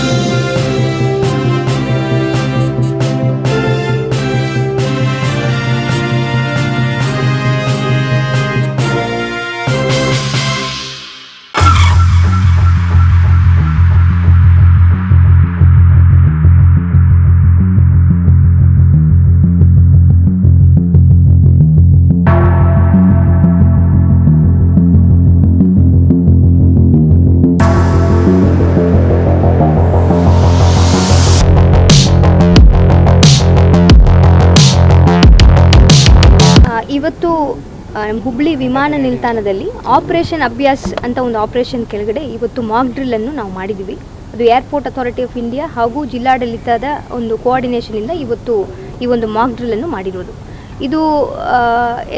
ಆ, ಇವತ್ತು ನಮ್ಮ ಹುಬ್ಳಿ ವಿಮಾನ ನಿಲ್ದಾಣದಲ್ಲಿ ಆಪರೇಷನ್ ಅಭ್ಯಾಸ್ ಅಂತ ಒಂದು ಆಪರೇಷನ್ ಕೆಳಗಡೆ ಇವತ್ತು ಮಾಕ್ ಡ್ರಿಲ್ ಅನ್ನು ನಾವು ಮಾಡಿದ್ದೀವಿ. ಅದು ಏರ್ಪೋರ್ಟ್ ಅಥಾರಿಟಿ ಆಫ್ ಇಂಡಿಯಾ ಹಾಗೂ ಜಿಲ್ಲಾಡಳಿತದ ಒಂದು ಕೋಆರ್ಡಿನೇಷನಿಂದ ಇವತ್ತು ಈ ಒಂದು ಮಾಕ್ ಡ್ರಿಲ್ ಅನ್ನು ಮಾಡಿರೋದು. ಇದು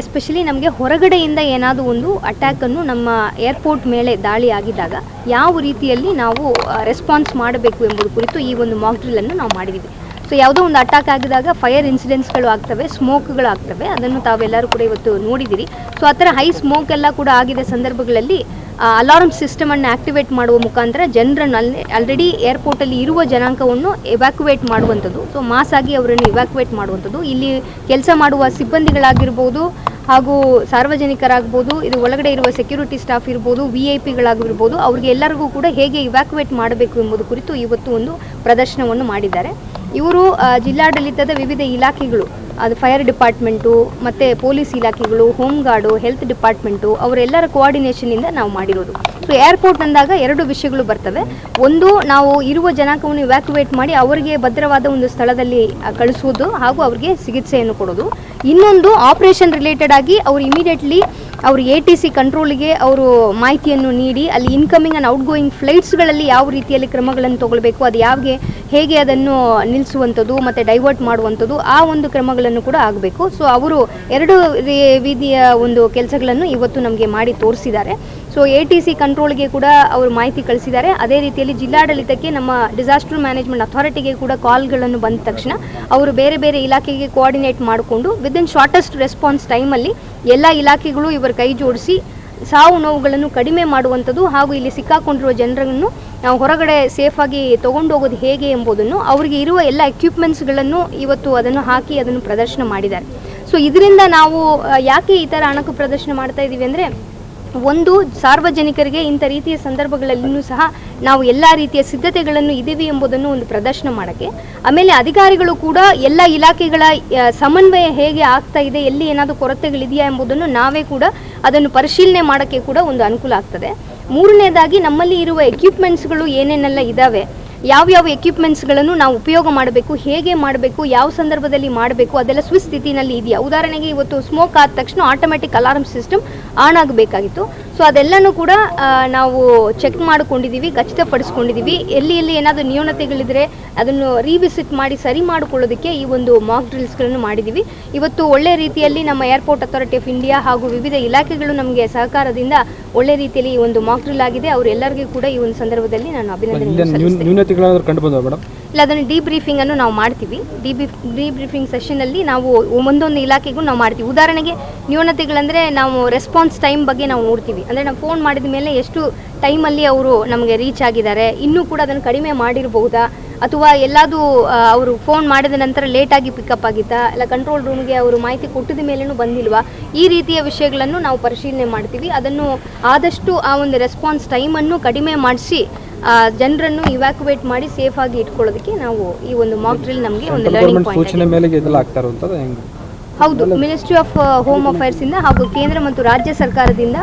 ಎಸ್ಪೆಷಲಿ ನಮಗೆ ಹೊರಗಡೆಯಿಂದ ಏನಾದರೂ ಒಂದು ಅಟ್ಯಾಕನ್ನು ನಮ್ಮ ಏರ್ಪೋರ್ಟ್ ಮೇಲೆ ದಾಳಿ ಆಗಿದ್ದಾಗ, ಯಾವ ರೀತಿಯಲ್ಲಿ ನಾವು ರೆಸ್ಪಾನ್ಸ್ ಮಾಡಬೇಕು ಎಂಬುದು ಕುರಿತು ಈ ಒಂದು ಮಾಕ್ ಡ್ರಿಲ್ಲನ್ನು ನಾವು ಮಾಡಿದ್ದೀವಿ. ಸೊ ಯಾವುದೋ ಒಂದು ಅಟ್ಯಾಕ್ ಆಗಿದಾಗ ಫೈರ್ ಇನ್ಸಿಡೆಂಟ್ಸ್ಗಳು ಆಗ್ತವೆ ಸ್ಮೋಕ್ಗಳು ಆಗ್ತವೆ. ಅದನ್ನು ತಾವೆಲ್ಲರೂ ಕೂಡ ಇವತ್ತು ನೋಡಿದ್ದೀರಿ ಸೊ ಆ ಥರ ಹೈ ಸ್ಮೋಕ್ ಎಲ್ಲ ಕೂಡ ಆಗಿದ ಸಂದರ್ಭಗಳಲ್ಲಿ ಅಲಾರ್ಮ್ ಸಿಸ್ಟಮನ್ನು ಆಕ್ಟಿವೇಟ್ ಮಾಡುವ ಮುಖಾಂತರ ಜನರನ್ನು ಅಲ್ಲಿ ಆಲ್ರೆಡಿ ಏರ್ಪೋರ್ಟಲ್ಲಿ ಇರುವ ಜನಾಂಗವನ್ನು ಎವ್ಯಾಕ್ಯುವೇಟ್ ಮಾಡುವಂಥದ್ದು. ಸೊ ಆಗಿ ಅವರನ್ನು ಇವ್ಯಾಕ್ಯುವೇಟ್ ಮಾಡುವಂಥದ್ದು. ಇಲ್ಲಿ ಕೆಲಸ ಮಾಡುವ ಸಿಬ್ಬಂದಿಗಳಾಗಿರ್ಬೋದು ಹಾಗೂ ಸಾರ್ವಜನಿಕರಾಗ್ಬೋದು, ಇದು ಒಳಗಡೆ ಇರುವ ಸೆಕ್ಯೂರಿಟಿ ಸ್ಟಾಫ್ ಇರ್ಬೋದು ವಿ ಐ ಪಿಗಳಾಗಿರ್ಬೋದು ಅವ್ರಿಗೆ ಎಲ್ಲರಿಗೂ ಕೂಡ ಹೇಗೆ ಇವ್ಯಾಕ್ಯುವೇಟ್ ಮಾಡಬೇಕು ಎಂಬುದು ಕುರಿತು ಇವತ್ತು ಒಂದು ಪ್ರದರ್ಶನವನ್ನು ಮಾಡಿದ್ದಾರೆ. ಇವರು ಜಿಲ್ಲಾಡಳಿತದ ವಿವಿಧ ಇಲಾಖೆಗಳು, ಅದು ಫೈರ್ ಡಿಪಾರ್ಟ್ಮೆಂಟು ಮತ್ತು ಪೊಲೀಸ್ ಇಲಾಖೆಗಳು ಹೋಮ್ ಗಾರ್ಡು ಹೆಲ್ತ್ ಡಿಪಾರ್ಟ್ಮೆಂಟು ಅವರೆಲ್ಲರ ಕೋಆರ್ಡಿನೇಷನಿಂದ ನಾವು ಮಾಡಿರೋದು. ಸೊ ಏರ್ಪೋರ್ಟ್ ಅಂದಾಗ ಎರಡು ವಿಷಯಗಳು ಬರ್ತವೆ. ಒಂದು, ನಾವು ಇರುವ ಜನಾಂಗವನ್ನು ವ್ಯಾಕ್ಯುವೇಟ್ ಮಾಡಿ ಅವರಿಗೆ ಭದ್ರವಾದ ಒಂದು ಸ್ಥಳದಲ್ಲಿ ಕಳಿಸುವುದು ಹಾಗೂ ಅವರಿಗೆ ಚಿಕಿತ್ಸೆಯನ್ನು ಕೊಡೋದು. ಇನ್ನೊಂದು ಆಪರೇಷನ್ ರಿಲೇಟೆಡ್ ಆಗಿ ಅವರು ಇಮಿಡಿಯೇಟ್ಲಿ ಅವರು ಎ ಟಿ ಸಿ ಕಂಟ್ರೋಲ್ಗೆ ಅವರು ಮಾಹಿತಿಯನ್ನು ನೀಡಿ, ಅಲ್ಲಿ ಇನ್ಕಮಿಂಗ್ ಆ್ಯಂಡ್ ಔಟ್ ಗೋಯಿಂಗ್ ಫ್ಲೈಟ್ಸ್ಗಳಲ್ಲಿ ಯಾವ ರೀತಿಯಲ್ಲಿ ಕ್ರಮಗಳನ್ನು ತಗೊಳ್ಬೇಕು, ಅದು ಯಾವಾಗೆ, ಹೇಗೆ ಅದನ್ನು ನಿಲ್ಲಿಸುವಂಥದ್ದು ಮತ್ತು ಡೈವರ್ಟ್ ಮಾಡುವಂಥದ್ದು, ಆ ಒಂದು ಕ್ರಮಗಳನ್ನು ಕೂಡ ಆಗಬೇಕು. ಸೊ ಅವರು ಎರಡು ರೀತಿಯ ಒಂದು ಕೆಲಸಗಳನ್ನು ಇವತ್ತು ನಮಗೆ ಮಾಡಿ ತೋರಿಸಿದ್ದಾರೆ. ಸೊ ಎ ಟಿ ಸಿ ಕಂಟ್ರೋಲ್ಗೆ ಕೂಡ ಅವರು ಮಾಹಿತಿ ಕಳಿಸಿದ್ದಾರೆ. ಅದೇ ರೀತಿಯಲ್ಲಿ ಜಿಲ್ಲಾಡಳಿತಕ್ಕೆ ನಮ್ಮ ಡಿಸಾಸ್ಟರ್ ಮ್ಯಾನೇಜ್ಮೆಂಟ್ ಅಥಾರಿಟಿಗೆ ಕೂಡ ಕಾಲ್ಗಳನ್ನು ಬಂದ ತಕ್ಷಣ ಅವರು ಬೇರೆ ಬೇರೆ ಇಲಾಖೆಗೆ ಕೋಆರ್ಡಿನೇಟ್ ಮಾಡಿಕೊಂಡು ವಿದಿನ್ ಶಾರ್ಟೆಸ್ಟ್ ರೆಸ್ಪಾನ್ಸ್ ಟೈಮಲ್ಲಿ ಎಲ್ಲ ಇಲಾಖೆಗಳು ಇವರ ಕೈ ಜೋಡಿಸಿ ಸಾವು ನೋವುಗಳನ್ನು ಕಡಿಮೆ ಮಾಡುವಂಥದ್ದು ಹಾಗೂ ಇಲ್ಲಿ ಸಿಕ್ಕಾಕೊಂಡಿರುವ ಜನರನ್ನು ನಾವು ಹೊರಗಡೆ ಸೇಫಾಗಿ ತೊಗೊಂಡು ಹೋಗೋದು ಹೇಗೆ ಎಂಬುದನ್ನು ಅವರಿಗೆ ಇರುವ ಎಲ್ಲ ಎಕ್ವಿಪ್ಮೆಂಟ್ಸ್ಗಳನ್ನು ಇವತ್ತು ಅದನ್ನು ಹಾಕಿ ಅದನ್ನು ಪ್ರದರ್ಶನ ಮಾಡಿದ್ದಾರೆ. ಸೊ ಇದರಿಂದ ನಾವು ಯಾಕೆ ಈ ಥರ ಅಣಕು ಪ್ರದರ್ಶನ ಮಾಡ್ತಾ ಇದ್ದೀವಿ ಅಂದರೆ ಒಂದು ಸಾರ್ವಜನಿಕರಿಗೆ ಇಂಥ ರೀತಿಯ ಸಂದರ್ಭಗಳಲ್ಲಿಯೂ ಸಹ ನಾವು ಎಲ್ಲ ರೀತಿಯ ಸಿದ್ಧತೆಗಳನ್ನು ಇದ್ದೀವಿ ಎಂಬುದನ್ನು ಒಂದು ಪ್ರದರ್ಶನ ಮಾಡೋಕ್ಕೆ. ಆಮೇಲೆ ಅಧಿಕಾರಿಗಳು ಕೂಡ ಎಲ್ಲ ಇಲಾಖೆಗಳ ಸಮನ್ವಯ ಹೇಗೆ ಆಗ್ತಾ ಇದೆ, ಎಲ್ಲಿ ಏನಾದರೂ ಕೊರತೆಗಳಿದೆಯಾ ಎಂಬುದನ್ನು ನಾವೇ ಕೂಡ ಅದನ್ನು ಪರಿಶೀಲನೆ ಮಾಡೋಕ್ಕೆ ಕೂಡ ಒಂದು ಅನುಕೂಲ ಆಗ್ತದೆ. ಮೂರನೇದಾಗಿ ನಮ್ಮಲ್ಲಿ ಇರುವ ಎಕ್ವಿಪ್ಮೆಂಟ್ಸ್ಗಳು ಏನೇನೆಲ್ಲ ಇದ್ದಾವೆ ಯಾವ್ಯಾವ ಎಕ್ವಿಪ್ಮೆಂಟ್ಸ್ಗಳನ್ನು ನಾವು ಉಪಯೋಗ ಮಾಡಬೇಕು ಹೇಗೆ ಮಾಡಬೇಕು ಯಾವ ಸಂದರ್ಭದಲ್ಲಿ ಮಾಡಬೇಕು ಅದೆಲ್ಲ ಸುಸ್ಥಿತಿನಲ್ಲಿ ಇದೆಯಾ? ಉದಾಹರಣೆಗೆ ಇವತ್ತು ಸ್ಮೋಕ್ ಆದ ತಕ್ಷಣ ಆಟೋಮೆಟಿಕ್ ಅಲಾರಂ ಸಿಸ್ಟಮ್ ಆನ್ ಆಗಬೇಕಾಗಿತ್ತು. ಸೊ ಅದೆಲ್ಲನೂ ಕೂಡ ನಾವು ಚೆಕ್ ಮಾಡಿಕೊಂಡಿದ್ದೀವಿ ಖಚಿತಪಡಿಸ್ಕೊಂಡಿದ್ದೀವಿ ಎಲ್ಲಿ ಎಲ್ಲಿ ಏನಾದರೂ ನ್ಯೂನತೆಗಳಿದ್ರೆ ಅದನ್ನು ರಿವಿಸಿಟ್ ಮಾಡಿ ಸರಿ ಮಾಡಿಕೊಳ್ಳೋದಕ್ಕೆ ಈ ಒಂದು ಮಾಕ್ ಡ್ರಿಲ್ಸ್ಗಳನ್ನು ಮಾಡಿದ್ದೀವಿ ಇವತ್ತು ಒಳ್ಳೆ ರೀತಿಯಲ್ಲಿ ನಮ್ಮ ಏರ್ಪೋರ್ಟ್ ಅಥಾರಿಟಿ ಆಫ್ ಇಂಡಿಯಾ ಹಾಗೂ ವಿವಿಧ ಇಲಾಖೆಗಳು ನಮಗೆ ಸಹಕಾರದಿಂದ ಒಳ್ಳೆ ರೀತಿಯಲ್ಲಿ ಈ ಒಂದು ಮಾಕ್ ಡ್ರಿಲ್ ಆಗಿದೆ. ಅವರೆಲ್ಲರಿಗೂ ಕೂಡ ಈ ಒಂದು ಸಂದರ್ಭದಲ್ಲಿ ನಾನು ಅಭಿನಂದನೆ ನ್ಯೂನತೆಗಳಾದ್ರೂ ಕಂಡು ಬಂದವ ಮೇಡಮ್? ಇಲ್ಲ, ಅದನ್ನು ಡಿಬ್ರೀಫಿಂಗ್ ಅನ್ನು ನಾವು ಮಾಡ್ತೀವಿ. ಬ್ರೀಫಿಂಗ್ ಡಿಬ್ರೀಫಿಂಗ್ ಸೆಷನಲ್ಲಿ ನಾವು ಒಂದೊಂದು ಇಲಾಖೆಗೂ ನಾವು ಮಾಡ್ತೀವಿ. ಉದಾಹರಣೆಗೆ ನ್ಯೂನತೆಗಳಂದರೆ ನಾವು ರೆಸ್ಪಾನ್ಸ್ ಟೈಮ್ ಬಗ್ಗೆ ನಾವು ನೋಡ್ತೀವಿ. ಅಂದರೆ ನಾವು ಫೋನ್ ಮಾಡಿದ ಮೇಲೆ ಎಷ್ಟು ಟೈಮಲ್ಲಿ ಅವರು ನಮಗೆ ರೀಚ್ ಆಗಿದ್ದಾರೆ. ಇನ್ನೂ ಕೂಡ ಅದನ್ನು ಕಡಿಮೆ ಮಾಡಿರಬಹುದಾ ಅಥವಾ ಎಲ್ಲಾದರೂ ಅವರು ಫೋನ್ ಮಾಡಿದ ನಂತರ ಲೇಟಾಗಿ ಪಿಕಪ್ ಆಗಿತ್ತಾ? ಇಲ್ಲ ಕಂಟ್ರೋಲ್ ರೂಮ್ಗೆ ಅವರು ಮಾಹಿತಿ ಕೊಟ್ಟಿದ ಮೇಲೇನೂ ಬಂದಿಲ್ವಾ? ಈ ರೀತಿಯ ವಿಷಯಗಳನ್ನು ನಾವು ಪರಿಶೀಲನೆ ಮಾಡ್ತೀವಿ. ಅದನ್ನು ಆದಷ್ಟು ಆ ಒಂದು ರೆಸ್ಪಾನ್ಸ್ ಟೈಮನ್ನು ಕಡಿಮೆ ಮಾಡಿಸಿ ಜನರನ್ನು ಇವ್ಯಾಕ್ಯುವೇಟ್ ಮಾಡಿ ಸೇಫ್ ಆಗಿ ಇಟ್ಕೊಳ್ಳೋದಕ್ಕೆ ನಾವು ಈ ಒಂದು ಮಾಕ್ ಡ್ರಿಲ್ ನಮಗೆ ಒಂದು ಲರ್ನಿಂಗ್ ಪಾಯಿಂಟ್ ಹೌದು ಮಿನಿಸ್ಟ್ರಿ ಆಫ್ ಹೋಮ್ ಅಫೇರ್ಸ್ ಇಂದ ಹಾಗೂ ಕೇಂದ್ರ ಮತ್ತು ರಾಜ್ಯ ಸರ್ಕಾರದಿಂದ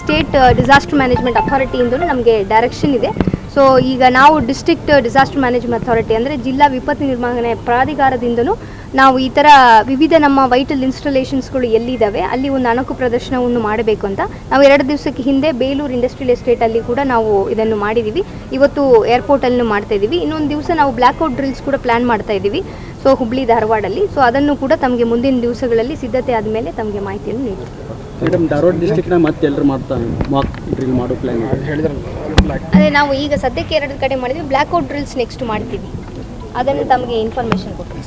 ಸ್ಟೇಟ್ ಡಿಸಾಸ್ಟರ್ ಮ್ಯಾನೇಜ್ಮೆಂಟ್ ಅಥಾರಿಟಿಯಿಂದಲೂ ನಮಗೆ ಡೈರೆಕ್ಷನ್ ಇದೆ. ಸೊ ಈಗ ನಾವು ಡಿಸ್ಟ್ರಿಕ್ಟ್ ಡಿಸಾಸ್ಟರ್ ಮ್ಯಾನೇಜ್ಮೆಂಟ್ ಅಥಾರಿಟಿ ಅಂದರೆ ಜಿಲ್ಲಾ ವಿಪತ್ತು ನಿರ್ವಹಣೆ ಪ್ರಾಧಿಕಾರದಿಂದಲೂ ನಾವು ಈ ಥರ ವಿವಿಧ ನಮ್ಮ ವೈಟಲ್ ಇನ್ಸ್ಟಾಲೇಷನ್ಸ್ಗಳು ಎಲ್ಲಿದ್ದಾವೆ ಅಲ್ಲಿ ಒಂದು ಅಣಕು ಪ್ರದರ್ಶನವನ್ನು ಮಾಡಬೇಕು ಅಂತ ನಾವು ಎರಡು ದಿವಸಕ್ಕೆ ಹಿಂದೆ ಬೇಲೂರು ಇಂಡಸ್ಟ್ರಿಯಲ್ ಎಸ್ಟೇಟಲ್ಲಿ ಕೂಡ ನಾವು ಇದನ್ನು ಮಾಡಿದ್ದೀವಿ ಇವತ್ತು ಏರ್ಪೋರ್ಟಲ್ಲೂ ಮಾಡ್ತಾ ಇದ್ದೀವಿ ಇನ್ನೊಂದು ದಿವಸ ನಾವು ಬ್ಲ್ಯಾಕ್ಔಟ್ ಡ್ರಿಲ್ಸ್ ಕೂಡ ಪ್ಲ್ಯಾನ್ ಮಾಡ್ತಾ ಇದ್ದೀವಿ ಸೊ ಹುಬ್ಳಿ ಧಾರವಾಡಲ್ಲಿ ಸೊ ಅದನ್ನು ಕೂಡ ತಮಗೆ ಮುಂದಿನ ದಿವಸಗಳಲ್ಲಿ ಸಿದ್ಧತೆ ಆದಮೇಲೆ ತಮಗೆ ಮಾಹಿತಿಯನ್ನು ನೀಡಿ ಮೇಡಮ್ ಧಾರವಾಡ ಡಿಸ್ಟಿಕ್ನ ಮತ್ತೆ ಎಲ್ಲರೂ ಮಾಡ್ತಾ ಮಾಕ್ ಡ್ರಿಲ್ ಮಾಡೋ ಪ್ಲಾನ್ ಅದೇ ನಾವು ಈಗ ಸದ್ಯಕ್ಕೆ ಎರಡು ಕಡೆ ಮಾಡಿದ್ವಿ. ಬ್ಲ್ಯಾಕ್ಔಟ್ ಡ್ರಿಲ್ಸ್ ನೆಕ್ಸ್ಟ್ ಮಾಡ್ತೀವಿ. ಅದನ್ನು ತಮಗೆ ಇನ್ಫಾರ್ಮೇಷನ್ ಕೊಡ್ತೀವಿ.